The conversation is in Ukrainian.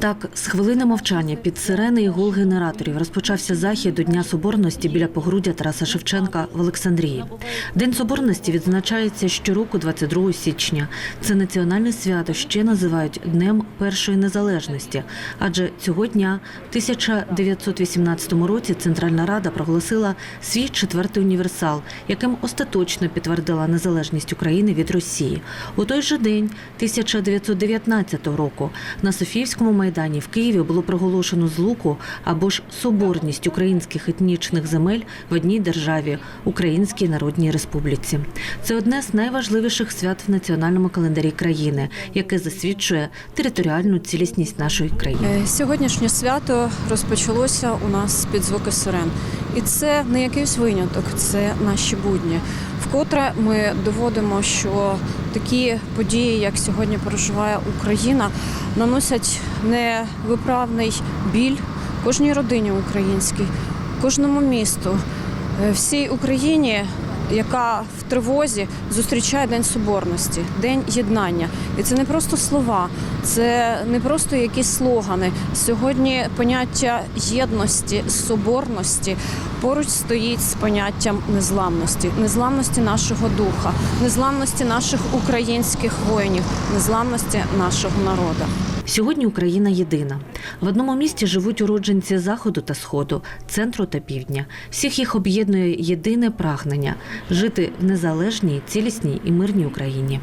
Так, з хвилини мовчання під сирени і гул генераторів розпочався захід до Дня Соборності біля погруддя Тараса Шевченка в Олександрії. День Соборності відзначається щороку 22 січня. Це національне свято ще називають Днем Першої Незалежності, адже цього дня, в 1918 році, Центральна Рада проголосила свій четвертий універсал, яким остаточно підтвердила незалежність України від Росії. У той же день, 1919 року, на Софіївському майдані в Києві було проголошено злуку або ж соборність українських етнічних земель в одній державі Українській Народній Республіці. Це одне з найважливіших свят в національному календарі країни, яке засвідчує територіальну цілісність нашої країни. Е, Сьогоднішнє свято розпочалося у нас під звуки сирен. І це не якийсь виняток, це наші будні. Вкотре ми доводимо, що такі події, як сьогодні переживає Україна, наносять невиправний біль кожній родині українській, кожному місту, е, всій Україні, яка в тривозі зустрічає День Соборності, День єднання. І це не просто слова, це не просто якісь слогани. Сьогодні поняття єдності, соборності поруч стоїть з поняттям незламності, незламності нашого духа, незламності наших українських воїнів, незламності нашого народу. Сьогодні Україна єдина. В одному місті живуть уродженці заходу та сходу, центру та півдня. Всіх їх об'єднує єдине прагнення жити в незалежній, цілісній і мирній Україні.